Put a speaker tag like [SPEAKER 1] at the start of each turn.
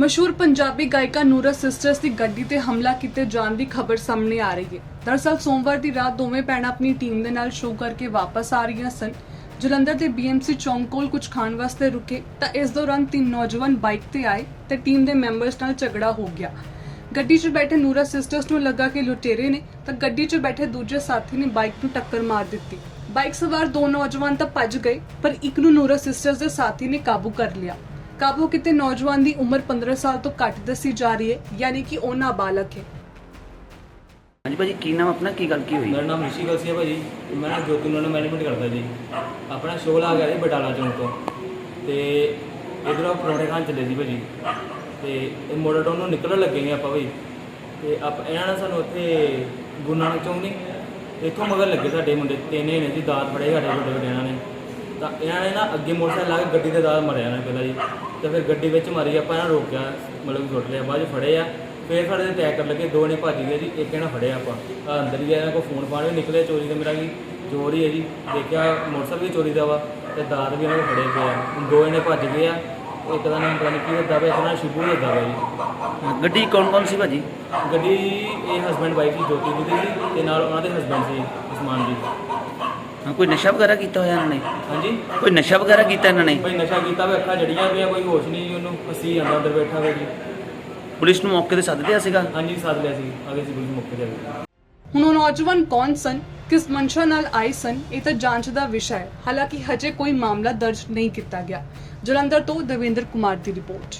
[SPEAKER 1] ਮਸ਼ਹੂਰ ਪੰਜਾਬੀ ਗਾਇਕਾ ਨੂਰਾ ਸਿਸਟਰਸ ਦੀ ਗੱਡੀ ਤੇ ਹਮਲਾ ਕੀਤੇ ਜਾਣ ਦੀ ਖਬਰ ਸਾਹਮਣੇ ਆ ਰਹੀ ਹੈ। ਦਰਅਸਲ ਸੋਮਵਾਰ ਦੀ ਰਾਤ ਦੋਵੇਂ ਭੈਣਾਂ ਆਪਣੀ ਟੀਮ ਦੇ ਨਾਲ ਸ਼ੋਅ ਕਰਕੇ ਵਾਪਸ ਆ ਰਹੀਆਂ ਸਨ। ਜਲੰਧਰ ਦੇ BMC ਚੌਂਕ ਕੋਲ ਕੁਝ ਖਾਣ ਵਾਸਤੇ ਰੁਕੇ ਤਾਂ ਇਸ ਦੌਰਾਨ ਤਿੰਨ ਨੌਜਵਾਨ ਬਾਈਕ ਤੇ ਆਏ ਤੇ ਟੀਮ ਦੇ ਮੈਂਬਰਸ ਨਾਲ ਝਗੜਾ ਹੋ ਗਿਆ। ਗੱਡੀ 'ਚ ਬੈਠੇ ਨੂਰਾ ਸਿਸਟਰਸ ਨੂੰ ਲੱਗਾ ਕਿ ਲੁਟੇਰੇ ਨੇ ਤਾਂ ਗੱਡੀ 'ਚ ਬੈਠੇ ਦੂਜੇ ਸਾਥੀ ਨੇ ਬਾਈਕ ਨੂੰ ਟੱਕਰ ਮਾਰ ਦਿੱਤੀ। ਬਾਈਕ ਸਵਾਰ ਦੋ ਨੌਜਵਾਨ ਤਾਂ ਭੱਜ ਗਏ, ਪਰ ਇੱਕ ਨੂੰ ਨੂਰਾ ਸਿਸਟਰਸ ਦੇ ਸਾਥੀ ਨੇ ਕਾਬੂ ਕਰ ਲਿਆ। ਕਾਬੂ ਕੀਤੇ ਨੌਜਵਾਨ ਦੀ ਉਮਰ 15 ਸਾਲ ਤੋਂ ਘੱਟ ਦੱਸੀ ਜਾ ਰਹੀ ਹੈ ਯਾਨੀ ਕਿ ਉਹ ਨਾਬਾਲਗ ਹੈ।
[SPEAKER 2] ਹਾਂਜੀ ਭਾਜੀ ਕੀ ਨਾਮ ਆਪਣਾ? ਕੀ ਗੱਲ ਕੀ ਹੋਈ?
[SPEAKER 3] ਮੇਰਾ ਨਾਮ ਰਿਸ਼ੀ ਕਲਸੀ ਹੈ ਭਾਜੀ। ਮੈਂ ਨਾ ਜੋਤੀ ਨਾਲ ਮੈਨੇਜਮੈਂਟ ਕਰਦਾ ਜੀ ਆਪਣਾ ਸ਼ੋਅ ਲਾ ਗਿਆ ਜੀ ਬਟਾਲਾ ਚੌਂਕ ਤੋਂ। ਤੇ ਇਧਰੋਂ ਪਰੌਂਠੇ ਖਾਣ ਚੱਲੇ ਸੀ ਭਾਜੀ। ਤੇ ਇਹ ਮੋਡਲ ਟਾਊਨ ਨੂੰ ਨਿਕਲਣ ਲੱਗੇ ਨੇ ਆਪਾਂ ਭਾਈ ਤੇ ਆਪ ਇਹਨਾਂ ਨੇ ਸਾਨੂੰ ਉੱਥੇ ਗੁਰੂ ਨਾਨਕ ਚੌਂਕ ਨਹੀਂ ਇੱਥੋਂ ਮਗਰ ਲੱਗੇ ਸਾਡੇ ਮੁੰਡੇ। ਤਿੰਨੇ ਨੇ ਜੀ ਦਾਤ ਫੜੇ ਸਾਡੇ ਵੱਡੇ ਵੱਡੇ ਇਹਨਾਂ ਨੇ। ਤਾਂ ਇਹਨਾਂ ਨੇ ਨਾ ਅੱਗੇ ਮੋਟਰਸਾਈਕਲ ਲਾ ਕੇ ਗੱਡੀ ਦੇ ਦਾਤ ਮਾਰਿਆ ਇਹਨਾਂ ਨੇ ਪਹਿਲਾਂ ਜੀ। ਤੇ ਫਿਰ ਗੱਡੀ ਵਿੱਚ ਮਾਰੀ ਆਪਾਂ ਇਹਨਾਂ ਨੂੰ ਰੋਕਿਆ ਮਤਲਬ ਸੁੱਟ ਲਿਆ ਬਾਅਦ 'ਚ ਫੜੇ ਆ ਫਿਰ ਸਾਡੇ ਤੇ ਅਟੈਕ ਲੱਗੇ ਦੋ ਨੇ ਭੱਜ ਗਏ ਜੀ ਇੱਕ ਇਹਨਾਂ ਫੜਿਆ ਆਪਾਂ। ਆਹ ਅੰਦਰ ਹੀ ਆ, ਇਹਨਾਂ ਕੋਲ ਫੋਨ ਫਾਨ ਵੀ ਨਿਕਲੇ ਚੋਰੀ ਦਾ ਮੇਰਾ ਕੀ ਚੋਰੀ ਹੈ ਜੀ। ਦੇਖਿਆ ਮੋਟਰਸਾਈਕਲ ਵੀ ਚੋਰੀ ਦਾ ਵਾ ਤੇ ਦਾਤ ਵੀ ਇਹਨਾਂ ਕੋਲ ਫੜੇ ਪਏ ਆ। ਦੋ ਇਹਨੇ ਭੱਜ ਗਏ ਆ ਇੱਕ ਦਾ ਨਾਮ ਪਤਾ ਨਹੀਂ ਕੀ ਹੁੰਦਾ ਵਾ ਇੱਕ ਦਾ ਨਾਮ ਸ਼ਿਬੂ ਹੁੰਦਾ ਵਾ ਜੀ।
[SPEAKER 2] ਗੱਡੀ ਕੌਣ ਕੌਣ ਸੀ ਭਾਜੀ?
[SPEAKER 3] ਗੱਡੀ ਇਹ ਹਸਬੈਂਡ ਵਾਈਫ ਸੀ ਜੋਤੀ ਦੀ ਸੀ ਤੇ ਨਾਲ ਉਹਨਾਂ ਦੇ ਹਸਬੈਂਡ ਸੀ ਉਸਮਾਨ ਜੀ।
[SPEAKER 2] ਹਾਂ, ਕੋਈ ਨਸ਼ਾ ਵਗੈਰਾ ਕੀਤਾ ਹੋਇਆ ਇਹਨਾਂ ਨੇ?
[SPEAKER 3] ਹਾਂਜੀ।
[SPEAKER 2] ਕੋਈ ਨਸ਼ਾ ਵਗੈਰਾ ਕੀਤਾ ਇਹਨਾਂ ਨੇ?
[SPEAKER 3] ਭਾਈ ਨਸ਼ਾ ਕੀਤਾ ਵੇ ਅੱਖਾਂ ਜੜੀਆਂ ਪਿਆ ਕੋਈ ਹੋਸ਼ ਨਹੀਂ ਜੀ ਉਹਨੂੰ ਅਸੀਂ ਜਾਂਦਾ ਅੰਦਰ ਬੈਠਾ ਹੋਇਆ ਜੀ।
[SPEAKER 2] ਪੁਲਿਸ ਨੂੰ ਮੌਕੇ ਤੇ ਸੱਦ ਦਿਆ ਸੀਗਾ?
[SPEAKER 3] ਹਾਂਜੀ ਸਾਥ ਲਿਆ ਸੀ ਅਗੇ ਸੀ ਪੁਲਿਸ ਮੁੱਕ ਜਾਵੇ
[SPEAKER 1] ਹੁਣ ਉਹ ਨੌਜਵਾਨ ਕੌਣ ਸਨ? ਕਿਸ ਮਨਸ਼ਾ ਨਾਲ ਆਏ ਸਨ? ਇਹ ਤਾਂ ਜਾਂਚ ਦਾ ਵਿਸ਼ਾ ਹੈ। ਹਾਲਾਂਕਿ ਹਜੇ ਕੋਈ ਮਾਮਲਾ ਦਰਜ ਨਹੀਂ ਕੀਤਾ ਗਿਆ। ਜਲੰਧਰ ਤੋਂ ਦਵਿੰਦਰ ਕੁਮਾਰ ਦੀ ਰਿਪੋਰਟ।